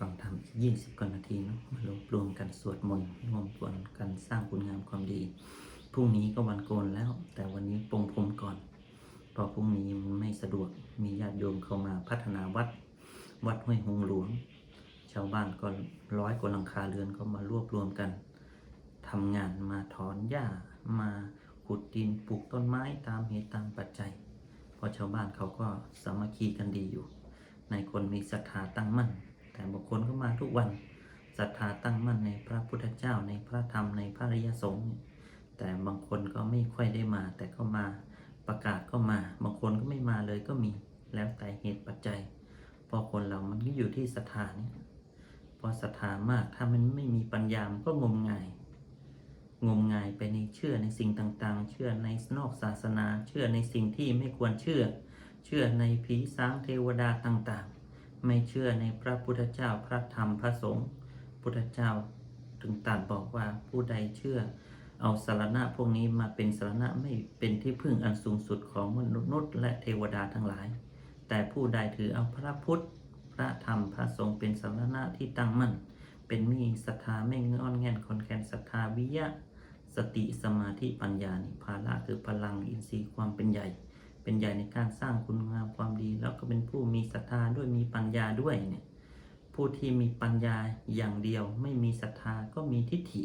ฟังธรรมยี่สิบกว่านาทีเนาะมารวมรวมกันสวดมนต์รวมตัวกันสร้างคุณงามความดี พรุ่งนี้ก็วันโกนแล้ว แต่วันนี้ปรงผมก่อนเพราะพรุ่งนี้ไม่สะดวกมีญาติโยมเข้ามาพัฒนาวัด วัดห้วยหงหลวง ชาวบ้านก็ร้อยกว่าหลังคาเรือนก็มารวบรวมกันทำงานมาถอนหญ้ามาขุดดินปลูกต้นไม้ตามเหตุตามปัจจัย เพราะชาวบ้านเขาก็สามัคคีกันดีอยู่ ในคนมีศรัทธาตั้งมั่น แต่บางคนก็มาทุกวันศรัทธาตั้งมั่นในพระพุทธเจ้าในพระธรรมในพระอริยสงฆ์แต่บางคนก็ไม่ค่อยได้มา แต่ก็มาประกาศก็มา บางคนก็ไม่มาเลยก็มีแล้วแต่เหตุปัจจัยพราะคนเรามันก็อยู่ที่ศรัทธานี่พอศรัทธามากถ้ามันไม่มีปัญญามันก็งมงาย งมงายไปในเชื่อในสิ่งต่างๆ เชื่อในนอกศาสนา เชื่อในสิ่งที่ไม่ควรเชื่อ เชื่อในผีสางเทวดาต่างๆ ไม่เชื่อในพระพุทธเจ้าพระธรรมพระสงฆ์พุทธเจ้าถึงตรัสบอกว่าผู้ใดเชื่อ เอาสารณะพวกนี้มาเป็นสารณะไม่เป็นที่พึ่งอันสูงสุดของมนุษย์และเทวดาทั้งหลาย แต่ผู้ใดถือเอาพระพุทธ พระธรรมพระสงฆ์เป็นสารณะที่ตั้งมั่น เป็นมีศรัทธาไม่งอนแงนคอนแคนศรัทธาวิยะ สติสมาธิปัญญานิภาละคือพลังอินทรีย์ความเป็นใหญ่ เป็นใหญ่ในการสร้างคุณงามความดี แล้วก็เป็นผู้มีศรัทธาด้วยมีปัญญาด้วยเนี่ยผู้ที่มีปัญญาอย่างเดียว ไม่มีศรัทธาก็มีทิฏฐิ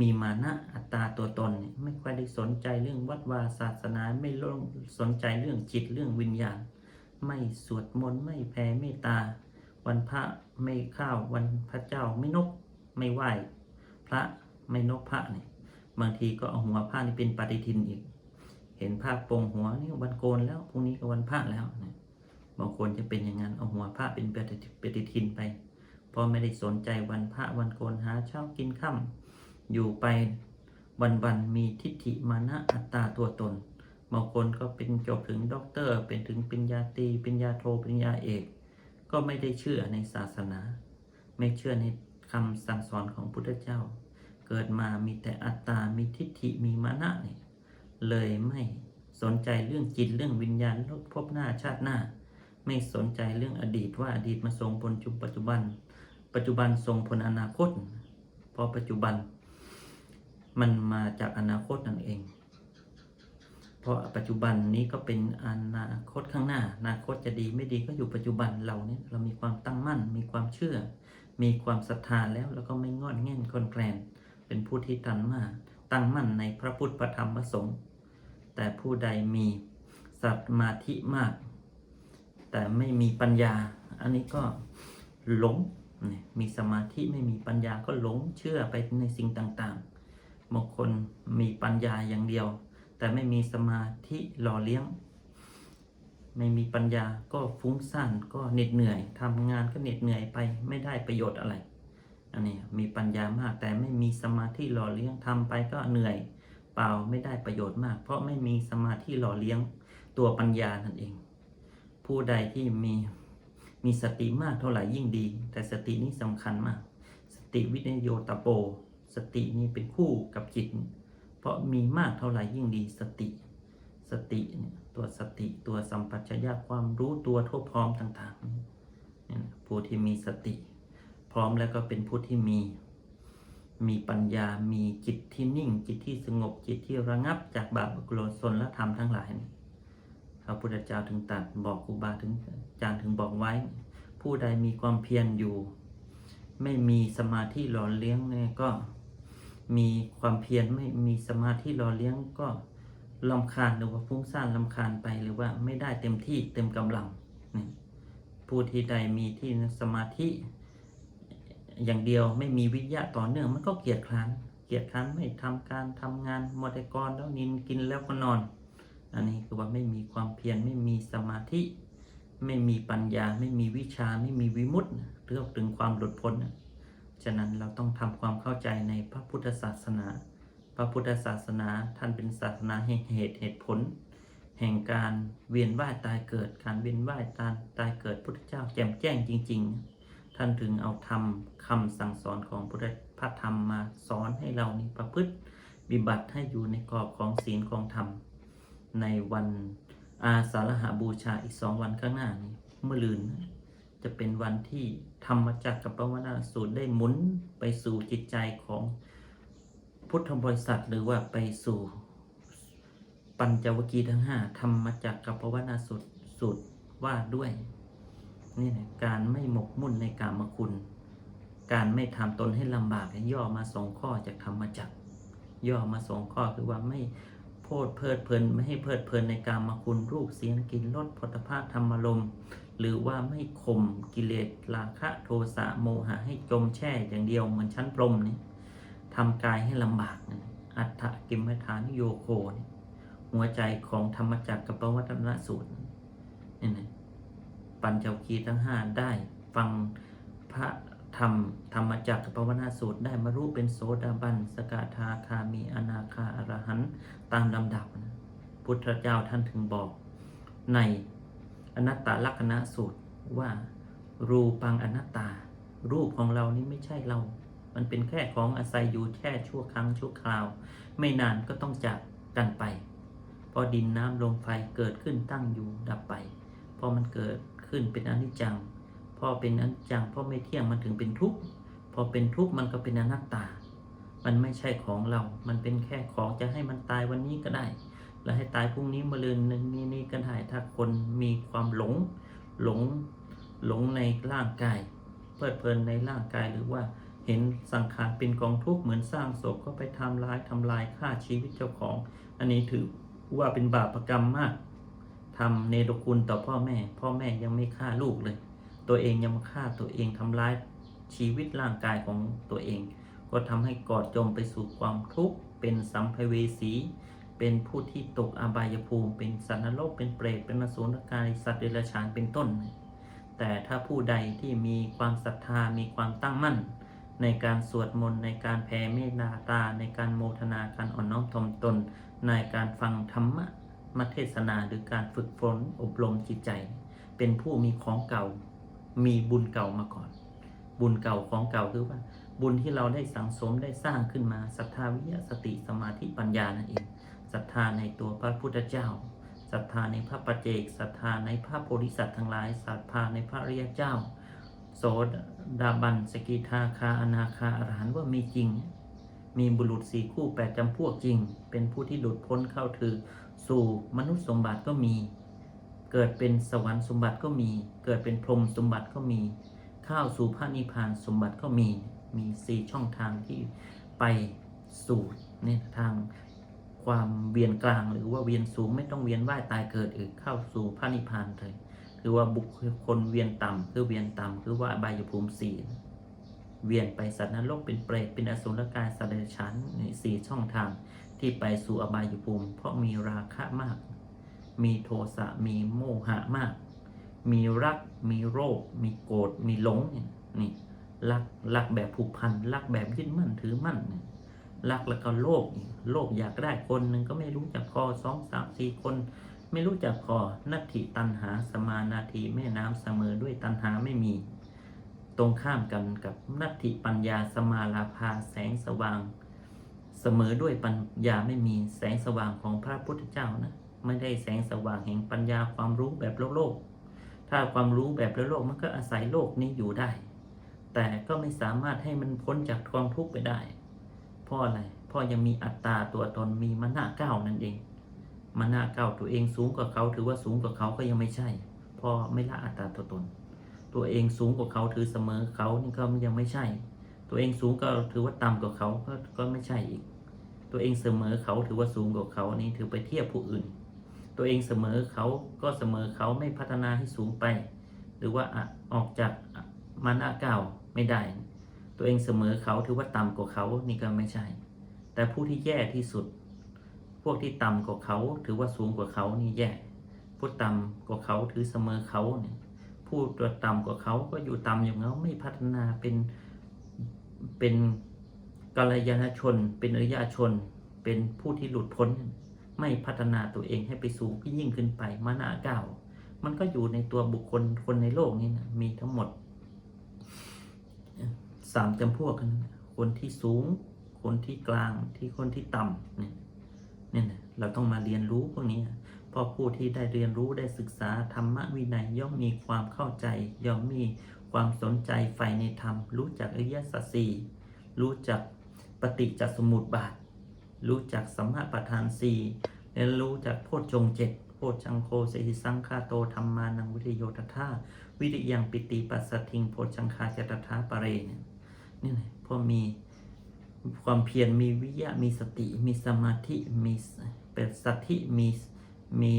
มีมานะอัตตาตัวตนเนี่ยไม่ค่อยได้สนใจเรื่องวัดวาศาสนาไม่ลงสนใจเรื่องจิตเรื่องวิญญาณ ไม่สวดมนต์ไม่แผ่เมตตา วันพระไม่ข้าววันพระเจ้าไม่นกไม่ไหวพระไม่นกพระเนี่ยบางทีก็เอาหัวพระนี่เป็นปฏิทินอีก เห็นภาพโปรงหัวนี่วันโกนแล้วพรุ่งนี้ก็วันพระแล้วบางคนจะเป็นอย่างนั้นเอาหัวพระเป็นปฏิทินไปเพราะไม่ได้สนใจวันพระวันโกนหาเช้ากินค่ำอยู่ไปวันๆมีทิฏฐิมานะอัตตาตัวตนบางคนก็เป็นจบถึงด็อกเตอร์ เป็นถึงปริญญาตรีปริญญาโทปริญญาเอก ก็ไม่ได้เชื่อในศาสนา ไม่เชื่อในคำสั่งสอนของพุทธเจ้า เกิดมามีแต่อัตตา มีทิฏฐิมีมานะเนี่ย เลยไม่สนใจเรื่องจิตเรื่องวิญญาณโลกภพหน้าชาติหน้า ไม่สนใจเรื่องอดีตว่าอดีตมาส่งผลจุปัจจุบัน ปัจจุบันส่งผลอนาคต เพราะปัจจุบัน มันมาจากอนาคตนั่นเอง เพราะปัจจุบันนี้ก็เป็นอนาคตข้างหน้า อนาคตจะดีไม่ดีก็อยู่ปัจจุบันเราเนี่ยเรามีความตั้งมั่น มีความเชื่อ มีความศรัทธาแล้วแล้วก็ไม่งอนแง่นคลอนแคลนเป็นผู้ที่ตันมาตั้งมั่นในพระพุทธพระธรรมพระสงฆ์ แต่ผู้ใดมีสมาธิมาก แต่ไม่มีปัญญา อันนี้ก็หลง มีสมาธิไม่มีปัญญาก็หลงเชื่อไปในสิ่งต่างๆบางคนมีปัญญาอย่างเดียว แต่ไม่มีสมาธิหล่อเลี้ยง ไม่มีปัญญาก็ฟุ้งซ่านก็เหน็ดเหนื่อยทำงานก็เหน็ดเหนื่อยไปไม่ได้ประโยชน์อะไรอันนี้มีปัญญามากแต่ไม่มีสมาธิหล่อเลี้ยงทำไปก็เหนื่อย ปล่าไม่ได้ประโยชน์มาก เพราะไม่มีสมาธิหล่อเลี้ยงตัวปัญญานั่นเอง ผู้ใดที่มีมีสติมากเท่าไหร่ยิ่งดี แต่สตินี้สำคัญมาก สติวิเนโยตโป สตินี้เป็นคู่กับจิต เพราะมีมากเท่าไหร่ยิ่งดีสติ สติเนี่ยตัวสติตัวสัมปชัญญะความรู้ตัวทั่วพร้อมต่างๆผู้ที่มีสติ พร้อมแล้วก็เป็นผู้ที่มี มีปัญญา มีจิตที่นิ่ง จิตที่สงบ จิตที่ระงับจากบาปกุศลและธรรมทั้งหลาย พระพุทธเจ้าถึงตรัสบอกครูบาถึงจารย์ถึงบอกไว้ ผู้ใดมีความเพียรอยู่ ไม่มีสมาธิหล่อเลี้ยงเนี่ยก็มีความเพียรไม่มีสมาธิหล่อเลี้ยงก็ลำคาญหรือว่าฟุ้งซ่านลำคาญไปหรือว่าไม่ได้เต็มที่เต็มกำลัง ผู้ที่ใดมีที่สมาธิ อย่างเดียวไม่มีวิทยะต่อเนื่องมันก็เกียจคร้านเกียจคร้านไม่ทำการทำงานมอดกรแล้วนินกินแล้วก็นอน อันนี้คือว่าไม่มีความเพียรไม่มีสมาธิ ไม่มีปัญญา ไม่มีวิชาไม่มีวิมุตติเรื่องถึงความหลุดพ้นฉะนั้นเราต้องทำความเข้าใจในพระพุทธศาสนา พระพุทธศาสนาท่านเป็นศาสนาแห่งเหตุเหตุผล แห่งการเวียนว่ายตายเกิดการเวียนว่ายตายตายเกิดพุทธเจ้าแจ่มแจ้งจริง ๆ ท่านถึงเอาธรรมคำสั่งสอนของพุทธพระธรรมมาสอนให้เรานี่ประพฤติบิบัติให้อยู่ในกรอบของศีลของธรรม ในวันอาสาฬหาบูชาอีกสองวันข้างหน้านี้เมื่อลืนจะเป็นวันที่ธรรมจักรกับปวนาสูตรได้หมุนไปสู่จิตใจของพุทธบริษัทหรือว่าไปสู่ปัญจวคีทั้งห้าธรรมจักรกับปวนาสูตรสูตรว่าด้วย นี่นะการไม่หมกมุ่นในกามคุณ การไม่ทำตนให้ลำบากย่อมาสองข้อจากธรรมจักรย่อมาสองข้อคือว่าไม่โพดเพลิดเพลินไม่ให้เพลิดเพลินในการมาคุณรูปเสียงกลินรสผลิภาพธรรมลมหรือว่าไม่ข่มกิเลสราคะโทสะโมหะให้จมแช่อย่างเดียวเหมือนชั้นพรมนี่ทำกายให้ลำบากนะอัฏฐกิมฐานโยโคนี่หัวใจของธรรมจักรกับปวัตนสูตรนี่นะ ปัญจวัคคีย์ทั้งห้าได้ฟังพระธรรมธรรมจักรกับปวนาสูตรได้มารู้เป็นโสดาบัน สกทาคามีอนาคาอรหันต์ตามลำดับนะพุทธเจ้าท่านถึงบอก ในอนัตตลักษณะสูตรว่า รูปังอนัตตา รูปของเรานี้ไม่ใช่เรา มันเป็นแค่ของอาศัยอยู่แค่ชั่วครั้งชั่วคราว ไม่นานก็ต้องจากกันไป พอดินน้ำลมไฟเกิดขึ้นตั้งอยู่ดับไป พอมันเกิด ขึ้นเป็นอนิจจัง พอเป็นอนิจจังพอไม่เที่ยงมันถึงเป็นทุกข์พอเป็นทุกข์มันก็เป็นอนัตตา มันไม่ใช่ของเรา มันเป็นแค่ของจะให้มันตายวันนี้ก็ได้ แล้วให้ตายพรุ่งนี้มะรืนนึงนี่นี่ก็ได้ถ้าคนมีความหลงหลงหลงในร่างกาย เพลิดเพลินในร่างกายหรือว่าเห็นสังขารเป็นกองทุกข์เหมือนสร้างศพก็ไปทำร้ายทำลายฆ่าชีวิตเจ้าของ อันนี้ถือว่าเป็นบาปกรรมมาก ทำเนรคุณต่อพ่อแม่ พ่อแม่ยังไม่ฆ่าลูกเลย ตัวเองยังมาฆ่าตัวเองทำร้ายชีวิตร่างกายของตัวเอง ก็ทำให้กอดจมไปสู่ความทุกข์เป็นสัมภเวสีเป็นผู้ที่ตกอบายภูมิเป็นสัตว์นรกเป็นเปรตเป็นนสุรกายสัตว์เดรัจฉานเป็นต้น แต่ถ้าผู้ใดที่มีความศรัทธามีความตั้งมั่น ในการสวดมนต์ในการแผ่เมตตาในการโมทนาการอ่อนน้อมถ่อมตน ในการฟังธรรมะ มาเทศนาหรือการฝึกฝนอบรมจิตใจ เป็นผู้มีของเก่า มีบุญเก่ามาก่อน บุญเก่าของเก่าคือว่า บุญที่เราได้สังสมได้สร้างขึ้นมาศรัทธาวิยสติสมาธิปัญญานั่นเองศรัทธาในตัวพระพุทธเจ้าศรัทธาในพระปัจเจกศรัทธาในพระโพธิสัตว์ทั้งหลายศรัทธาในพระอริยเจ้า โสดาบันสกิทาคาอนาคาอรหันต์ว่ามีจริง มีบุรุษสี่คู่แปดจำพวกจริง เป็นผู้ที่หลุดพ้นเข้าถึง สู่มนุษย์สมบัติก็มี เกิดเป็นสวรรค์สมบัติก็มี เกิดเป็นพรหมสมบัติก็มี เข้าสู่พระนิพพานสมบัติก็มี มีสี่ช่องทางที่ไปสู่เนี่ยทางความเวียนกลางหรือว่าเวียนสูงไม่ต้องเวียนว่ายตายเกิดอีกเข้าสู่พระนิพพานเลยคือว่าบุคคลเวียนต่ำคือเวียนต่ำคือว่าอบายภูมิสี่เวียนไปสัตว์นรกเป็นเปรตเป็นอสุรกายสัตว์เดรัจฉานในสี่ช่องทาง ที่ไปสู่อบายภูมิ เพราะมีราคะมาก มีโทสะมีโมหะมาก มีรัก มีโรค มีโกรธมีหลงเนี่ยนี่รักรักแบบผูกพันรักแบบยึดมั่นถือมั่นเนี่ยรักแล้วก็โลภโลภอยากได้คนหนึ่งก็ไม่รู้จักพอสองสามสี่คน ไม่รู้จักพอนัตถิตันหาสมานาทีแม่น้ำเสมอด้วยตันหาไม่มี ตรงข้ามกันกับนัตถิปัญญาสมาลาภาแสงสว่าง เสมอด้วยปัญญาไม่มีแสงสว่างของพระพุทธเจ้านะไม่ได้แสงสว่างแห่งปัญญาความรู้แบบโลกโลก ถ้าความรู้แบบโลกโลกมันก็อาศัยโลกนี้อยู่ได้ แต่ก็ไม่สามารถให้มันพ้นจากความทุกข์ไปได้เพราะอะไรเพราะยังมีอัตตาตัวตนมีมณะเก้านั่นเองมณะเก้าตัวเองสูงกว่าเขาถือว่าสูงกว่าเขาก็ยังไม่ใช่เพราะไม่ละอัตตาตัวตน ตัวเองสูงกว่าเขาถือเสมอเขานี่ก็ยังไม่ใช่ ตัวเองสูงก็ถือว่าต่ำกว่าเขาก็ก็ไม่ใช่อีก ตัวเองเสมอเขาถือว่าสูงกว่าเขาอันนี้ถือไปเทียบผู้อื่น ตัวเองเสมอเขาก็เสมอเขาไม่พัฒนาให้สูงไป หรือว่าอออกจากมานะเก่าไม่ได้ ตัวเองเสมอเขาถือว่าต่ำกว่าเขานี่ก็ไม่ใช่ แต่ผู้ที่แย่ที่สุด พวกที่ต่ำกว่าเขาถือว่าสูงกว่าเขานี่แย่ผู้ต่ำกว่าเขาถือเสมอเขาเนี่ยผู้ตัวต่ำกว่าเขาก็อยู่ต่ำอย่างเขาไม่พัฒนาเป็น เป็นกัลยาณชน เป็นอริยชน เป็นผู้ที่หลุดพ้น ไม่พัฒนาตัวเองให้ไปสูงยิ่งขึ้นไปมานะเก้ามันก็อยู่ในตัวบุคคลคนในโลกนี้นะมีทั้งหมดสามจำพวกกันคนที่สูง คนที่กลางที่คนที่ต่ำเนี่ยเนี่ยนะเราต้องมาเรียนรู้พวกนี้พราะผู้ที่ได้เรียนรู้ได้ศึกษาธรรมวินัยย่อมมีความเข้าใจย่อมมี ความสนใจใฝ่ในธรรม รู้จักอริยสัจสี่รู้จักปฏิจจสมุปบาท รู้จักสัมมาประธานสี่และรู้จักโพชฌงเจ็ดโพชฌังโคเสหิสังฆาโตธรรมานังวิริโยตถาวิริยังปิติปัสสทิงโพชฌังคาจตถาปะเรเนี่ยนี่แหละเพราะมีความเพียรมีวิริยะมีสติ มีสมาธิมีเป็นสัทธิมีมี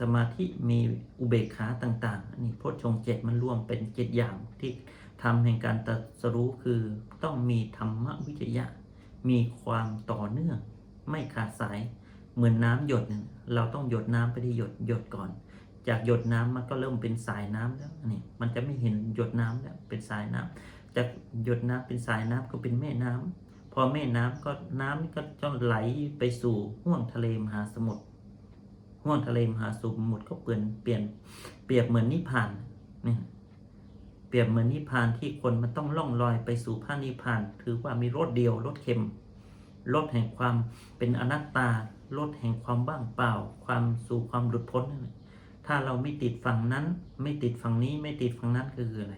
สมาธิมีอุเบกขาต่างๆอันนี้โพชฌงเจ็ดมันรวมเป็นเจ็ดอย่างที่ทำแห่งการตรัสรู้คือต้องมีธรรมวิจยะ มีความต่อเนื่อง ไม่ขาดสาย เหมือนน้ำหยดเนี่ยเราต้องหยดน้ำไปที่หยดหยดก่อน จากหยดน้ำมันก็เริ่มเป็นสายน้ำแล้วนี่มันจะไม่เห็นหยดน้ำแล้วเป็นสายน้ำจากหยดน้ำเป็นสายน้ำก็เป็นแม่น้ำพอแม่น้ำก็น้ำนี่ก็จะไหลไปสู่ห้วงทะเลมหาสมุทร ห้วงทะเลมหาสมุทรก็เปลี่ยนเปลี่ยนเปรียบเหมือนนิพพานนี่เปรียบเหมือนนิพพานที่คนมันต้องล่องลอยไปสู่พระนิพพาน ถือว่ามีรถเดียวรถเข็มลดแห่งความเป็นอนัตตาลดแห่งความว่างเปล่า ความสู่ความหลุดพ้น ถ้าเราไม่ติดฝั่งนั้น ไม่ติดฝั่งนี้ไม่ติดฝั่งนั้นคืออะไร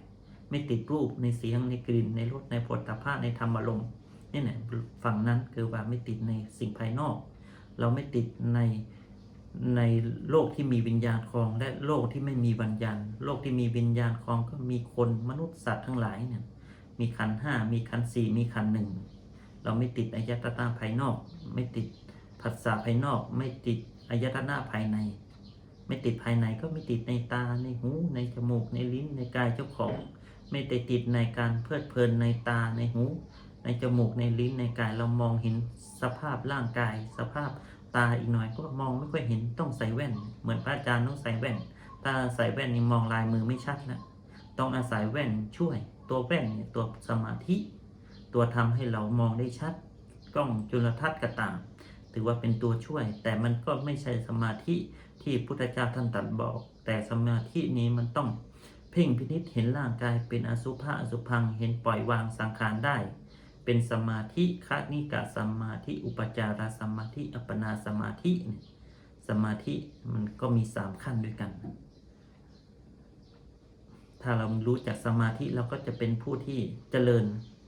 ไม่ติดรูปในเสียงในกลิ่นในรสในผลตภาในธรรมอารมณ์นี่แหละฝั่งนั้นคือว่าไม่ติดในสิ่งภายนอก เราไม่ติดใน ในโลกที่มีวิญญาณครอง และโลกที่ไม่มีวิญญาณ โลกที่มีวิญญาณครองก็มีคนมนุษย์สัตว์ทั้งหลายเนี่ยมีขันห้ามีขันสี่มีขันหนึ่งเราไม่ติดอายตนะภายนอก ไม่ติดผัสสะภายนอก ไม่ติดอายตนะภายใน ไม่ติดภายในก็ไม่ติดในตาในหูในจมูกในลิ้นในกายเจ้าของ ไม่ได้ติดในการเพลิดเพลินในตาในหู ในจมูกในลิ้นในกายเรามองเห็นสภาพร่างกาย สภาพ ตาอีกหน่อยก็มองไม่ค่อยเห็นต้องใส่แว่น เหมือนพระอาจารย์ต้องใส่แว่น ถ้าใส่แว่นนี่มองลายมือไม่ชัดนะต้องอาศัยแว่นช่วย ตัวแว่นเนี่ยตัวสมาธิ ตัวทำให้เรามองได้ชัด กล้องจุลทรรศน์ก็ตามถือว่าเป็นตัวช่วย แต่มันก็ไม่ใช่สมาธิที่พุทธเจ้าท่านตรัสบอก แต่สมาธินี้มันต้องเพ่งพินิษเห็นร่างกายเป็นอสุภะอสุพังเห็นปล่อยวางสังขารได้ เป็นสมาธิคณิกะสมาธิ อุปจารสมาธิ อัปปนาสมาธิ สมาธิมันก็มีสามขั้นด้วยกัน ถ้าเรารู้จักสมาธิเราก็จะเป็นผู้ที่เจริญ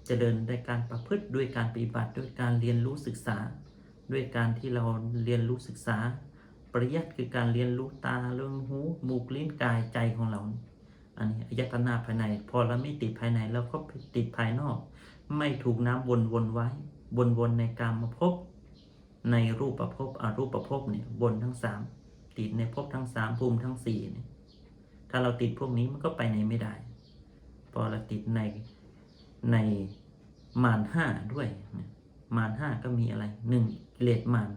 เจริญในการประพฤติด้วยการปฏิบัติด้วยการเรียนรู้ศึกษา ด้วยการที่เราเรียนรู้ศึกษา ปริยัติคือการเรียนรู้ตาเรื่องหูมูกลิ้นกายใจของเรา อันนี้อายตนะภายใน พอเราไม่ติดภายในเราก็ติดภายนอก ไม่ถูกน้ำวนวนไว้ วนวนในการมาพบในรูปประพบอรูปประพบเนี่ยวนทั้งสามติดในภพทั้งสามภูมิทั้งสี่เนี่ยถ้าเราติดพวกนี้มันก็ไปไหนไม่ได้ พอเราติดในในมารห้าด้วย มารห้าก็มีอะไรหนึ่งกิเลสมาร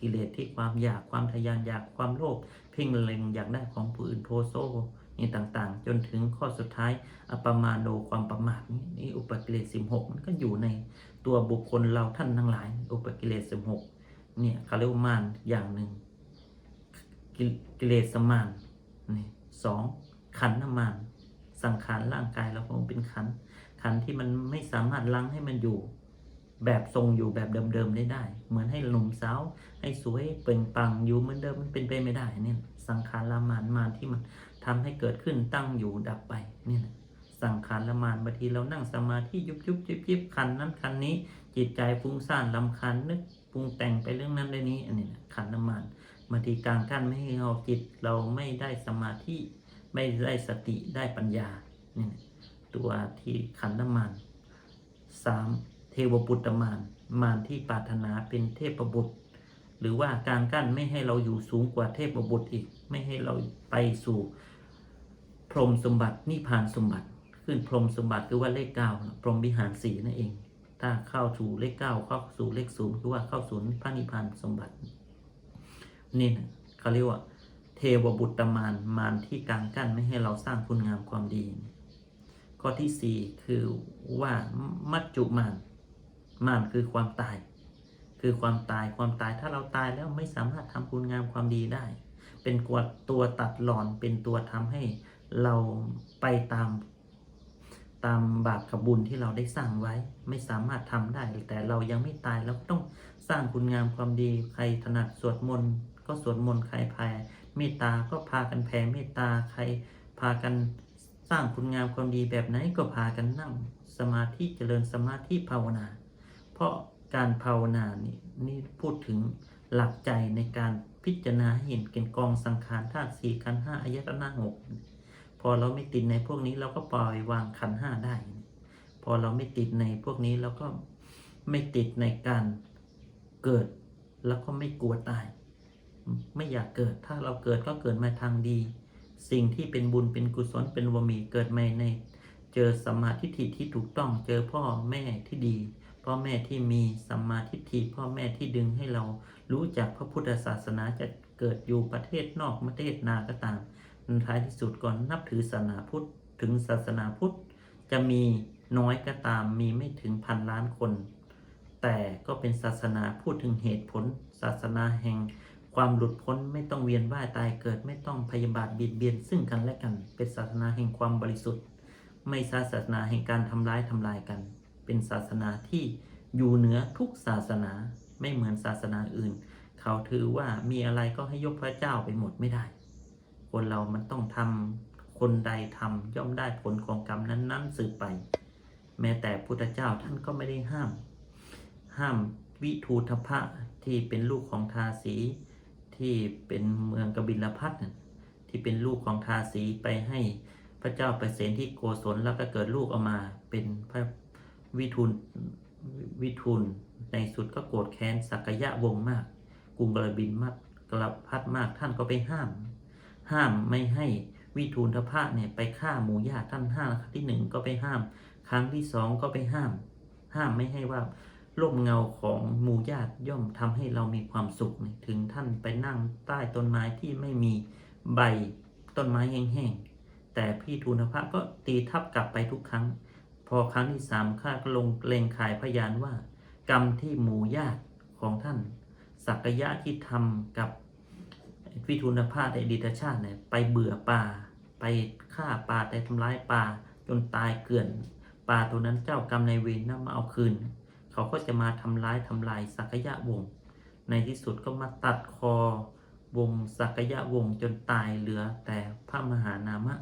กิเลสที่ความอยากความทะยานอยากความโลภเพ่งเล็งอยากได้ของผู้อื่นโทโซ นี่ต่างๆ จนถึงข้อสุดท้ายอัปปมาโนความประมาทนี่อุปกิเลสสิบหกมันก็อยู่ในตัวบุคคลเราท่านทั้งหลาย อุปกิเลสสิบหกเนี่ยเขาเรียกว่ามารอย่างหนึ่งกิกิเลสมารนี่สองขันธ์มารสังขารร่างกายเราคงเป็นขันธ์ขันธ์ที่มันไม่สามารถลังให้มันอยู่ แบบทรงอยู่แบบเดิมๆได้ได้ เหมือนให้หนุ่มสาวให้สวยเปล่งปังอยู่เหมือนเดิมมันเป็นไปไม่ได้เนี่ยสังขารละมานมานที่มัน ทำให้เกิดขึ้นตั้งอยู่ดับไปนี่นะสังขารละมานบางทีเรานั่งสมาธิยุบยุบยิบยิบคันนั้นคันนี้ จิตใจฟุ้งซ่านลำคันนึกปรุงแต่งไปเรื่องนั้นเรื่องนี้ อันนี้นะขันละมานบางทีกลางกั้นไม่ให้เราจิตเราไม่ได้สมาธิไม่ได้สติได้ปัญญาเนี่ยนะตัวที่ขันละมานสามเทวบุตรมารมารที่ปรารถนาเป็นเทพบุตร หรือว่าการกั้นไม่ให้เราอยู่สูงกว่าเทพบุตรอีก ไม่ให้เราไปสู่ พรหมสมบัตินิพพานสมบัติ ขึ้นพรหมสมบัติคือว่าเลขเก้าพรหมวิหารสีนั่นเอง ถ้าเข้าสู่เลขเก้าเข้าสู่เลขศูนย์คือว่าเข้าสู่พระนิพพานสมบัติ นี่นะเขาเรียกว่า เทวบุตรมารมารที่กางกั้นไม่ให้เราสร้างคุณงามความดี ข้อที่สี่คือว่ามัจจุมานมานคือความตาย คือความตายความตายถ้าเราตายแล้วไม่สามารถทำคุณงามความดีได้ เป็นกวดตัวตัดหลอนเป็นตัวทำให้ เราไปตามตามบาปกับบุญที่เราได้สร้างไว้ ไม่สามารถทำได้ แต่เรายังไม่ตายเราต้องสร้างคุณงามความดี ใครถนัดสวดมนต์ก็สวดมนต์ใครแผ่เมตตาก็พากันแผ่เมตตาใครพากันสร้างคุณงามความดีแบบไหนก็พากันนั่งสมาธิเจริญสมาธิภาวนา เพราะการภาวนานี่นี่พูดถึงหลักใจในการพิจารณาเห็นเกณฑ์กองสังขารธาตุสี่ขันธ์ห้าอายตนะหก พอเราไม่ติดในพวกนี้เราก็ปล่อยวางขันห้าได้ พอเราไม่ติดในพวกนี้เราก็ไม่ติดในการเกิด แล้วก็ไม่กลัวตาย ไม่อยากเกิด ถ้าเราเกิดก็เกิดมาทางดี สิ่งที่เป็นบุญเป็นกุศลเป็นวมีเกิดมาใน เจอสัมมาทิฏฐิที่ถูกต้องเจอพ่อแม่ที่ดี พ่อแม่ที่มีสัมมาทิฏฐิพ่อแม่ที่ดึงให้เรารู้จักพระพุทธศาสนาจะเกิดอยู่ประเทศนอกประเทศนาก็ตาม ท้ายที่สุดก่อนนับถือศาสนาพุทธถึงศาสนาพุทธจะมีน้อยก็ตามมีไม่ถึงพันล้านคน แต่ก็เป็นศาสนาพูดถึงเหตุผล ศาสนาแห่งความหลุดพ้นไม่ต้องเวียนว่ายตายเกิดไม่ต้องพยาบาทเบียดเบียนซึ่งกันและกัน เป็นศาสนาแห่งความบริสุทธิ์ ไม่ใช่ศาสนาแห่งการทำร้ายทำลายกัน เป็นศาสนาที่อยู่เหนือทุกศาสนาไม่เหมือนศาสนาอื่น เขาถือว่ามีอะไรก็ให้ยกพระเจ้าไปหมดไม่ได้ คนเรามันต้องทำคนใดทำย่อมได้ผลของกรรมนั้น ๆ สืบไป แม้แต่พุทธเจ้าท่านก็ไม่ได้ห้าม ห้ามวิทูธพะที่เป็นลูกของทาสีที่เป็นเมืองกบิลพัทที่เป็นลูกของทาสีไปให้พระเจ้าไปเสนที่โกศลแล้วก็เกิดลูกออกมาเป็นพระวิทูลวิทูลในสุดก็โกรธแค้นสักยะวงมาก กรุงกระบินมากกระพัดมากท่านก็ไปห้าม ห้ามไม่ให้วิทูลทพะเนี่ยไปฆ่าหมูญาติท่านห้าครั้งที่หนึ่งก็ไปห้าม ครั้งที่สองก็ไปห้าม ห้ามไม่ให้ว่าร่มเงาของหมู่ญาติย่อมทำให้เรามีความสุขถึงท่านไปนั่งใต้ต้นไม้ที่ไม่มีใบต้นไม้แห้งๆแต่พี่ทูลพระก็ตีทับกลับไปทุกครั้ง พอครั้งที่สามข้าก็ลงเลงขายพยานว่า กรรมที่หมู่ญาติของท่าน สักยะที่ทำกับ พี่ทูลพระในอดีตชาติเนี่ยไปเบื่อป่า ไปฆ่าป่าแต่ทำร้ายป่าจนตายเกลื่อนป่าตัวนั้นเจ้ากรรมในายเวรนำมาเอาคืน เขาก็จะมาทำร้ายทำลายสักยะวง ในที่สุดก็มาตัดคอวงสักยะวงจนตายเหลือแต่พระมหานามะ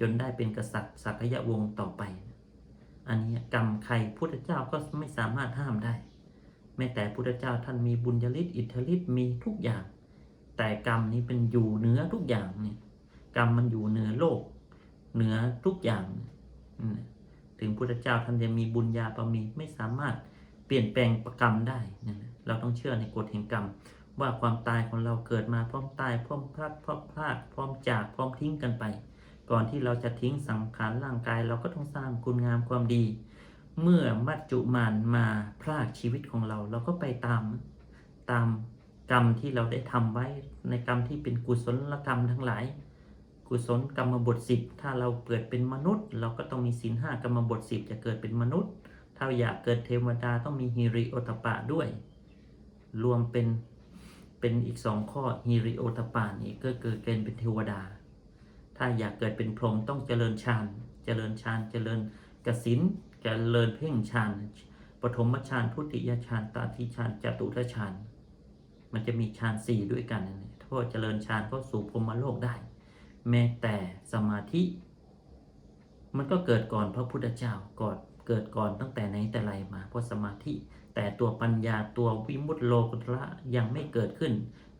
จนได้เป็นกษัตริย์สักยะวงต่อไป อันนี้กรรมใครพุทธเจ้าก็ไม่สามารถห้ามได้ แม้แต่พุทธเจ้าท่านมีบุญญาฤทธิ์อิทธิฤทธิ์มีทุกอย่าง แต่กรรมนี้เป็นอยู่เหนือทุกอย่างเนี่ยกรรมมันอยู่เหนือโลก เหนือทุกอย่าง ถึงพุทธเจ้าท่านจะมีบุญญาบารมีไม่สามารถเปลี่ยนแปลงประกรรมได้นะเราต้องเชื่อในกฎแห่งกรรม ว่าความตายของเราเกิดมาพร้อมตายพร้อมพลัดพร้อมพลาดพร้อมจากพร้อมทิ้งกันไป ก่อนที่เราจะทิ้งสังขารร่างกาย เราก็ต้องสร้างคุณงามความดี เมื่อมัจจุมานมาพรากชีวิตของเรา เราก็ไปตามตาม กรรมที่เราได้ทำไว้ในกรรมที่เป็นกุศลกรรมทั้งหลาย กุศลกรรมบทสิบถ้าเราเกิดเป็นมนุษย์ เราก็ต้องมีศีลห้ากรรมบทสิบจะเกิดเป็นมนุษย์ ถ้าอยากเกิดเทวดาต้องมีฮิริโอตปะด้วย รวมเป็นเป็นอีกสองข้อฮิริโอตปะนี่ก็เกิดเป็นเป็นเทวดา ถ้าอยากเกิดเป็นพรหมต้องเจริญฌานเจริญฌานเจริญกสินเจริญเพ่งฌานปฐมฌานทุติยฌานตติฌานจตุตฌาน มันจะมีฌานสี่ด้วยกันนะถ้าเจริญฌานก็สู่พรมโลกได้ แม้แต่สมาธิ มันก็เกิดก่อนพระพุทธเจ้าก่อนเกิดก่อนตั้งแต่ไหนแต่ไรมาเพราะสมาธิ แต่ตัวปัญญาตัววิมุตโลกุตระยังไม่เกิดขึ้น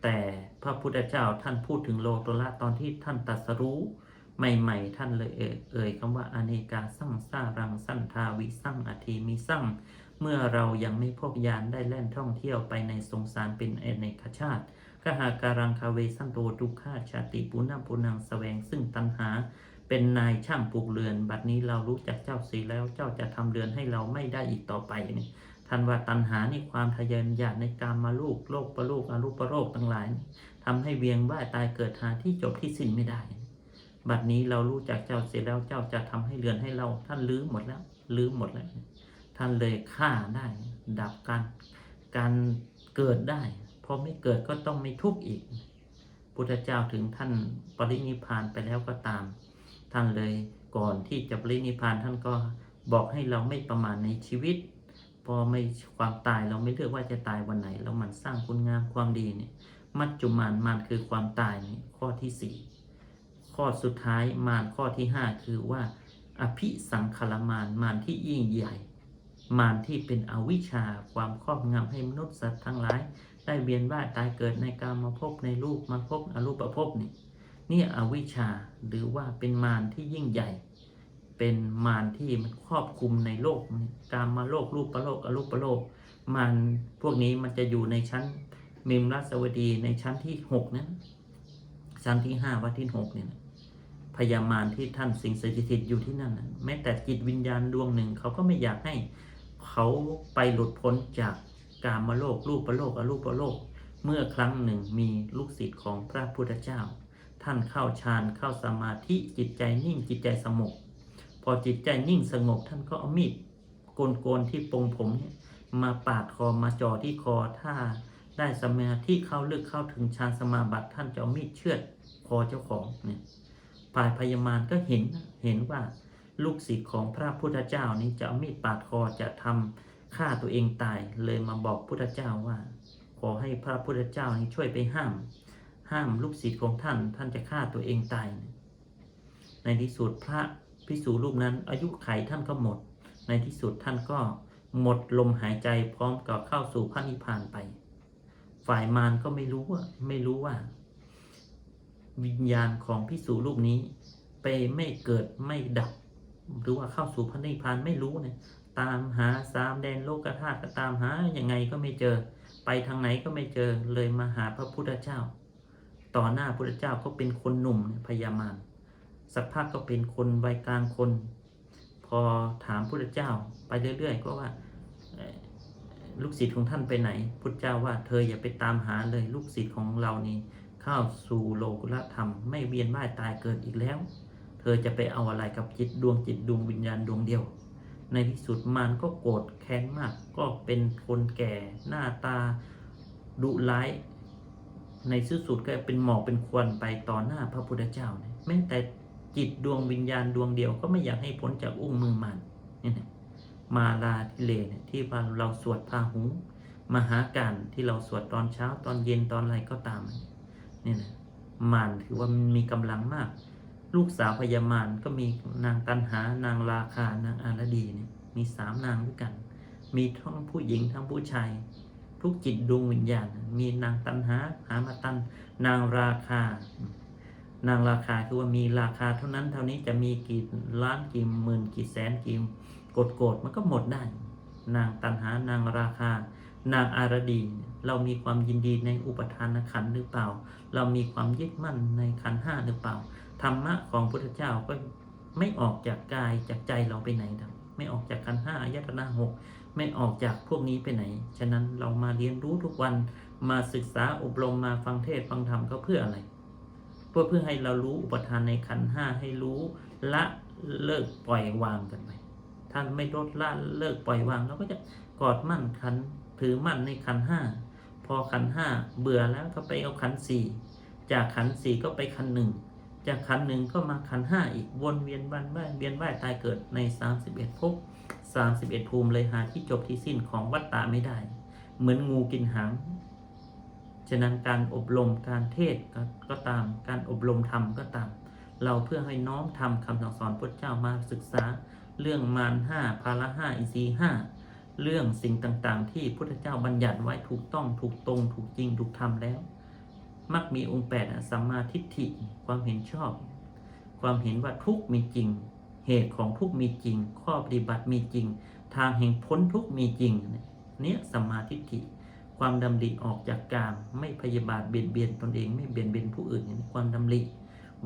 แต่พระพุทธเจ้าท่านพูดถึงโลกุตระตอนที่ท่านตรัสรู้ใหม่ๆ ท่านเลยเอ่ยคำว่าอเนกาสั่งสร้ารังสั้นทาวิสั่งอธีมีสั่ง เมื่อเรายังไม่พบยานได้แล่นท่องเที่ยวไปในสงสารเป็นเอเนกชาติกหาการังคาเวสันโตทุกขาชาติปุณณปุนังสแสวงซึ่งตัณหา เป็นนายช่างปลูกเรือน บัดนี้เรารู้จักเจ้าสีแล้วเจ้าจะทำเรือนให้เราไม่ได้อีกต่อไปนี่ท่านว่าตัณหานี่ความทะเยออยากในการมาลูกโลกประโลกอรูปประโลกทั้งหลายทำให้เวียงว่ายตายเกิดหาที่จบที่สิ้นไม่ได้ บัดนี้เรารู้จักเจ้าเสียแล้วเจ้าจะทำให้เรือนให้เราท่านลื้อหมดแล้ว ลื้อหมดแล้ว ท่านเลยฆ่าได้ ดับการการเกิดได้พอไม่เกิดก็ต้องไม่ทุกข์อีก พุทธเจ้าถึงท่านปรินิพานไปแล้วก็ตาม ท่านเลยก่อนที่จะปรินิพานท่านก็บอกให้เราไม่ประมาทในชีวิต พอไม่ความตายเราไม่เลือกว่าจะตายวันไหน เรามันสร้างคุณงามความดีเนี่ย มัจจุมานมานคือความตายนี่ข้อที่สี่ข้อสุดท้ายมานข้อที่ห้าคือว่า อภิสังขารมานมานที่ยิ่งใหญ่ มารที่เป็นอวิชชาความครอบงำให้มนุษย์สัตว์ทั้งหลาย ได้เวียนว่ายตายเกิดในการมาพบในรูปมาพบอรูปภพนี่นี่อวิชชาหรือว่าเป็นมารที่ยิ่งใหญ่ เป็นมารที่มันครอบคลุมในโลกการมาโลกรูปประโลกอรูปประโลกมารพวกนี้มันจะอยู่ในชั้นเมมรัสวดีในชั้นที่หกนั้นชั้นที่ห้าวัดที่หกเนี่ยพยามารที่ท่านสิงสถิตอยู่ที่นั่นแม้แต่จิตวิญญาณดวงหนึ่งเขาก็ไม่อยากให้ เขาไปหลุดพ้นจากกามโลกรูปโลกอรูปโลก เมื่อครั้งหนึ่งมีลูกศิษย์ของพระพุทธเจ้า ท่านเข้าฌานเข้าสมาธิจิตใจนิ่งจิตใจสงบพอจิตใจนิ่งสงบท่านก็เอามีดโกนๆที่ปงผมเนี่ยมาปาดคอมาจ่อที่คอถ้าได้สมาธิเข้าลึกเข้าถึงฌานสมาบัติท่านจะเอามีดเชือดคอเจ้าของเนี่ยฝ่ายพยามารก็เห็นเห็นว่า ลูกศิษย์ของพระพุทธเจ้านี้จะเอามีดปาดคอจะทำฆ่าตัวเองตายเลยมาบอกพุทธเจ้าว่า ขอให้พระพุทธเจ้านี้ช่วยไปห้าม ห้ามลูกศิษย์ของท่าน ท่านจะฆ่าตัวเองตาย ในที่สุดพระพิสูรูปนั้น อายุไขท่านก็หมด ในที่สุดท่านก็หมดลมหายใจพร้อมกับเข้าสู่พระนิพพานไป ฝ่ายมารก็ไม่รู้ว่าไม่รู้ว่า วิญญาณของพิสูรูปนี้ไปไม่เกิดไม่ดับ หรือว่าเข้าสู่พระนิพพานไม่รู้เนี่ยตามหาสามแดนโลกธาตุก็ตามหายังไงก็ไม่เจอ ไปทางไหนก็ไม่เจอเลยมาหาพระพุทธเจ้า ต่อหน้าพระพุทธเจ้าก็เป็นคนหนุ่มพยามารสักพักก็เป็นคนวัยกลางคน พอถามพระพุทธเจ้าไปเรื่อย ๆ ก็ว่าลูกศิษย์ของท่านไปไหน พุทธเจ้าว่าเธออย่าไปตามหาเลยลูกศิษย์ของเรานี่เข้าสู่โลกุตธรรม ไม่เวียนว่ายตายเกิดอีกแล้ว ธอจะไปเอาอะไรกับจิตดวงจิตดวงวิญญาณดวงเดียว ในที่สุดมารก็โกรธแค้นมาก ก็เป็นคนแก่หน้าตาดุร้าย ในที่สุดก็เป็นหมอกเป็นควันไปต่อหน้าพระพุทธเจ้าเนี่ยแม้แต่จิตดวงวิญญาณดวงเดียวก็ไม่อยากให้พ้นจากอุ้งมือมันนี่นะมาลาทิเลเนี่ยที่เราสวดพาหุงมหาการที่เราสวดตอนเช้าตอนเย็นตอนอะไรก็ตามนี่นะมารถือว่ามันมีกำลังมาก ลูกสาวพญามารก็มีนางตันหานางราคานางอารดีเนี่ยมีสามนางด้วยกัน มีทั้งผู้หญิงทั้งผู้ชาย ทุกจิตดวงวิญญาณ มีนางตันหาหามาตัน นางราคา นางราคาคือว่ามีราคาเท่านั้นเท่านี้จะมีกี่ล้านกี่หมื่นกี่แสนกี่กดโกดมันก็หมดได้ นางตันหานางราคา นางอารดีเรามีความยินดีในอุปทานขันหรือเปล่า เรามีความยึดมั่นในขันห้าหรือเปล่า ธรรมะของพุทธเจ้าก็ไม่ออกจากกายจากใจเราไปไหนดังไม่ออกจากขันห้าอายตนะหกไม่ออกจากพวกนี้ไปไหน ฉะนั้นเรามาเรียนรู้ทุกวันมาศึกษาอบรมมาฟังเทศฟังธรรมก็เพื่ออะไร เพื่อเพื่อให้เรารู้อุปทานในขันห้าให้รู้ละเลิกปล่อยวางกันไปถ้าไม่ลดละเลิกปล่อยวางเราก็จะกอดมั่นขันถือมั่นในขันห้าพอขันห้าเบื่อแล้วก็ไปเอาขันสี่จากขันสี่ก็ไปขันหนึ่ง จากขันหนึ่งก็มาขันห้าอีกวนเวียนวันว่ายเวียนว่ายตายเกิดใน 31ภพ31 ภูมิเลยหาที่จบที่สิ้นของวัฏฏะไม่ได้ เหมือนงูกินหางฉะนั้นการอบรมการเทศก็ก็ตาม การอบรมธรรมก็ตาม เราเพื่อให้น้อมทำคำสั่งสอนพระเจ้ามาศึกษา เรื่องมารห้าภาระห้าอินทรีห้าเรื่องสิ่งต่างๆ ที่พุทธเจ้าบัญญัติไว้ถูกต้องถูกตรง ถูกจริงถูกทำแล้ว มักมีองค์แปดสัมมาทิฏฐิความเห็นชอบ ความเห็นว่าทุกมีจริง เหตุของทุกมีจริง ข้อปฏิบัติมีจริง ทางแห่งพ้นทุกมีจริงเนี่ยสัมมาทิฏฐิ ความดำริออกจากกามไม่พยาบาทเบียดเบียนตนเองไม่เบียดเบียนผู้อื่นนี่ความดำริ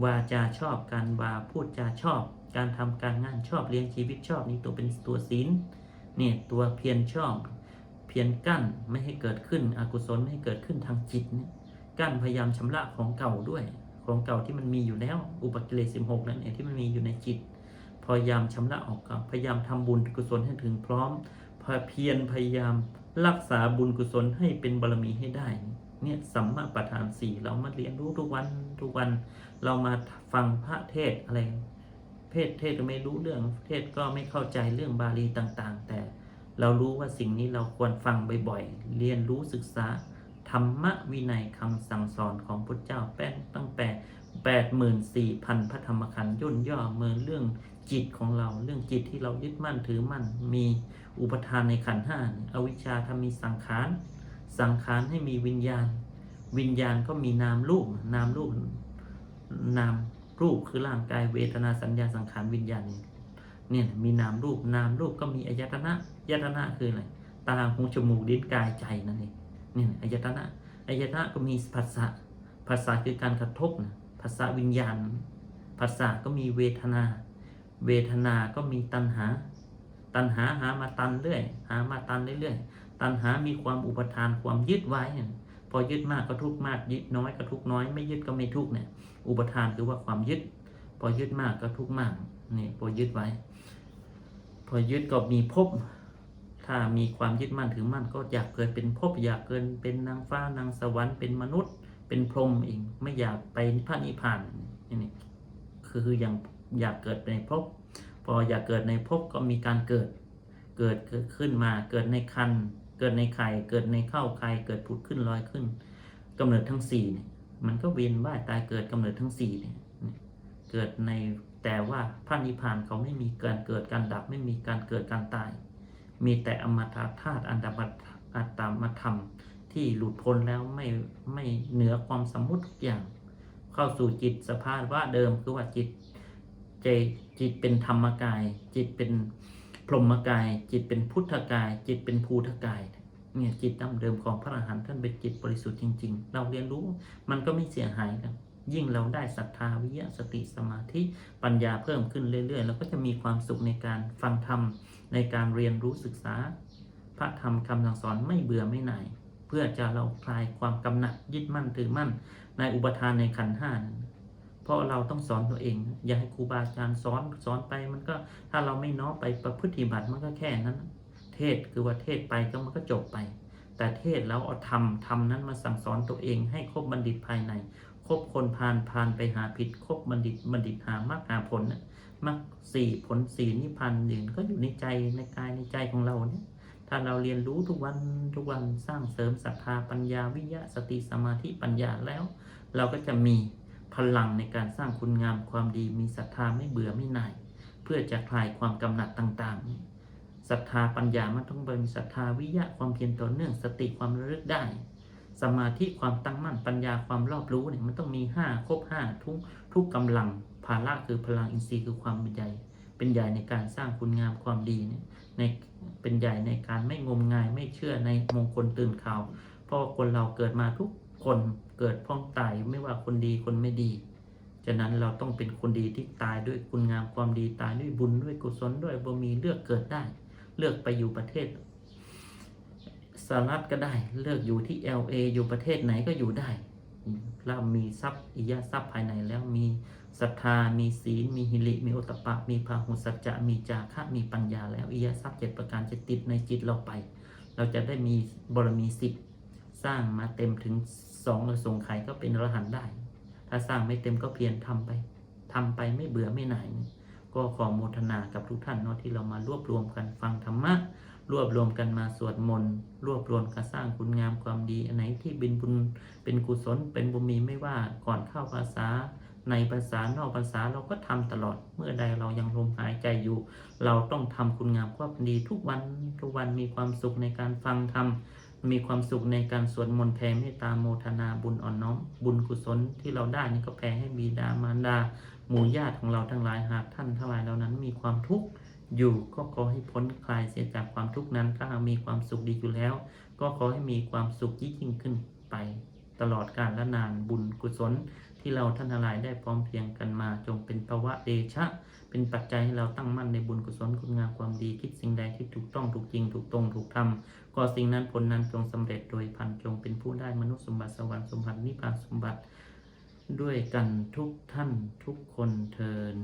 วาจาชอบการวาพูดจาชอบ การทำการงานชอบเลี้ยงชีวิตชอบนี่ตัวเป็นตัวศีลเนี่ยตัวเพียรชอบ เพียรกั้นไม่ให้เกิดขึ้นอกุศลไม่ให้เกิดขึ้นทางจิตเนี่ย กั้นพยายามชำระของเก่าด้วย ของเก่าที่มันมีอยู่แล้ว อุปกิเลสสิบหกนั่นเองที่มันมีอยู่ในจิต พยายามชำระออกก่อนพยายามทำบุญกุศลให้ถึงพร้อมพเพียรพยายามรักษาบุญกุศลให้เป็นบารมีให้ได้ เนี่ยสัมมาประธานสี่เรามาเรียนรู้ทุกวันทุกวัน เรามาฟังพระเทศอะไร เพศเทศก็ไม่รู้เรื่องเทศก็ไม่เข้าใจเรื่องบาลีต่างๆ แต่เรารู้ว่าสิ่งนี้เราควรฟังบ่อยๆ เรียนรู้ศึกษา ธรรมวินัยคำสั่งสอนของพุทธเจ้าแป้งตั้งแต่แปดหมื่นสี่พันพระธรรมขันธ์ย่นย่อเมือเรื่องจิตของเราเรื่องจิตที่เรายึดมั่นถือมั่น มีอุปทานในขันธ์ห้านิยอวิชชาทำมีสังขาร สังขารให้มีวิญญาณ วิญญาณก็มีนามรูปนามรูปนามรูปคือร่างกายเวทนาสัญญาสังขารวิญญาณเนี่ยเนี่ยมีนามรูปนามรูปก็มีอายตนะอายตนะคืออะไรตาหูจมูกลิ้นกายใจนั่นเอง เนี่ยอายตนะอายตนะก็มีภาษาภาษาคือการกระทบนะภาษาวิญญาณภาษาก็มีเวทนา เวทนาก็มีตัณหา ตัณหาหามาตันเรื่อย หามาตันเรื่อยๆตัณหามีความอุปทานความยึดไว้พอยึดมากก็ทุกมากยึดน้อยก็ทุกน้อย ไม่ยึดก็ไม่ทุกเนี่ย อุปทานคือว่าความยึด พอยึดมากก็ทุกมากนี่พอยึดไว้ พอยึดก็มีภพ ถ้ามีความยึดมั่นถือมั่นก็อยากเกิดเป็นภพอยากเกิดเป็นนางฟ้านางสวรรค์เป็นมนุษย์ เป็นพรหมเองไม่อยากไปพระนิพพานนี่คืออย่างอยากเกิดในภพพออยากเกิดในภพก็มีการเกิด เกิดเกิดขึ้นมาเกิดในคันเกิดในไข่เกิดในเข้าไข่เกิดผุดขึ้นลอยขึ้นกำเนิดทั้งสี่เนี่ยมันก็เวียนว่ายตายเกิดกำเนิดทั้งสี่เนี่ยเกิดในแต่ว่าพระนิพพานเขาไม่มีการเกิดการดับไม่มีการเกิดการตาย มีแต่อมตะธาตุอันดับอัตตามธรรมที่หลุดพ้นแล้วไม่ไม่เหนือความสมมุติทุกอย่าง เข้าสู่จิตสภาพว่าเดิมคือว่าจิตใจจิตเป็นธรรมกาย จิตเป็นพรหมกาย จิตเป็นพุทธกาย จิตเป็นภูทกายเนี่ยจิตดั้งเดิมของพระอรหันต์ท่านเป็นจิตบริสุทธิ์จริง ๆ เราเรียนรู้มันก็ไม่เสียหายกัน ยิ่งเราได้ศรัทธาวิยะสติสมาธิปัญญาเพิ่มขึ้นเรื่อยๆเราก็จะมีความสุขในการฟังธรรมในการเรียนรู้ศึกษา พระธรรมคำสั่งสอนไม่เบื่อไม่หน่ายเพื่อจะเราคลายความกำหนัดยึดมั่นถือมั่น ในอุปทานในขันห้านเพราะเราต้องสอนตัวเอง อย่าให้ครูบาอาจารย์สอนสอนไปมันก็ถ้าเราไม่น้อมไปประพฤติบัติมันก็แค่นั้น เทศคือว่าเทศไปก็มันก็จบไป แต่เทศแล้วเอาทำทำนั้นมาสั่งสอนตัวเองให้ครบบัณฑิตภายใน คบคนพานพานไปหาผิดคบบัณฑิตบัณฑิตหามรรคหาผลน่ะมรรคสี่ผลสี่นิพพานหนึ่งก็อยู่ในใจในกายในใจของเราเนี่ยถ้าเราเรียนรู้ทุกวันทุกวันสร้างเสริมศรัทธาปัญญาวิยะสติสมาธิปัญญาแล้ว เราก็จะมีพลังในการสร้างคุณงามความดีมีศรัทธาไม่เบื่อไม่หน่ายเพื่อจะคลายความกำหนัดต่างๆศรัทธาปัญญามันต้องเป็นศรัทธาวิยะความเพียรต่อเนื่องสติความระลึกได้ สมาธิความตั้งมั่นปัญญาความรอบรู้เนี่ยมันต้องมีห้าครบห้าทุกทุกกำลังภาระคือพลังอินทรีย์คือความเป็นใหญ่ เป็นใหญ่ในการสร้างคุณงามความดีเนี่ยในเป็นใหญ่ในการไม่งมงายไม่เชื่อในมงคลตื่นข่าว เพราะคนเราเกิดมาทุกคนเกิดพ้องตายไม่ว่าคนดีคนไม่ดีฉะนั้นเราต้องเป็นคนดีที่ตายด้วยคุณงามความดีตายด้วยบุญด้วยกุศลด้วยบ่มีเลือกเกิดได้ เลือกไปอยู่ประเทศ สหรัฐก็ได้ เลือกอยู่ที่ LA อยู่ประเทศไหนก็อยู่ได้เรามีทรัพย์อิยาทรัพย์ภายในแล้วมีศรัทธา มีศีล มีหิริ มีโอตตปะ มีพาหุสัจจะ มีจาคะมีปัญญาแล้วอิยาทรัพย์เจ็ดประการจะติดในจิตเราไป เราจะได้มีบารมีสิบสร้างมาเต็มถึงสองอสงไขยก็เป็นอรหันต์ได้ ถ้าสร้างไม่เต็มก็เพียรทำไปทำไปไม่เบื่อไม่หน่าย ก็ขอโมทนากับทุกท่านเนาะที่เรามารวบรวมกันฟังธรรมะ รวบรวมกันมาสวดมนต์รวบรวมกันสร้างคุณงามความดี อันไหนที่เป็นบุญเป็นกุศลเป็นบุญมีไม่ว่าก่อนเข้าภาษา ในภาษานอกภาษาเราก็ทำตลอดเมื่อใดเรายังลมหายใจอยู่ เราต้องทำคุณงามความดี ทุกวันทุกวันมีความสุขในการฟังธรรมมีความสุขในการสวดมนต์แผ่เมตตาโมทนาบุญอ่อนน้อมบุญกุศลที่เราได้นี่ก็แผ่ให้บิดามารดาหมู่ญาติของเราทั้งหลายหากท่านทั้งหลายเหล่านั้นมีความทุกข์ อยู่ก็ขอให้พ้นคลายเสียจากความทุกข์นั้น ถ้าหากมีความสุขดีอยู่แล้ว ก็ขอให้มีความสุขยิ่งขึ้นไป ตลอดกาลและนานบุญกุศล ที่เราท่านทั้งหลายได้พร้อมเพียงกันมา จงเป็นภาวะเดชะ เป็นปัจจัยให้เราตั้งมั่นในบุญกุศลคุณงามความดีคิดสิ่งใดที่ถูกต้องถูกจริงถูกตรงถูกทำก็สิ่งนั้นผลนั้นจงสำเร็จโดยพันจงเป็นผู้ได้มนุษย์สมบัติสวรรค์สมบัตินิพพานสมบัติ ด้วยกันทุกท่านทุกคนเทิน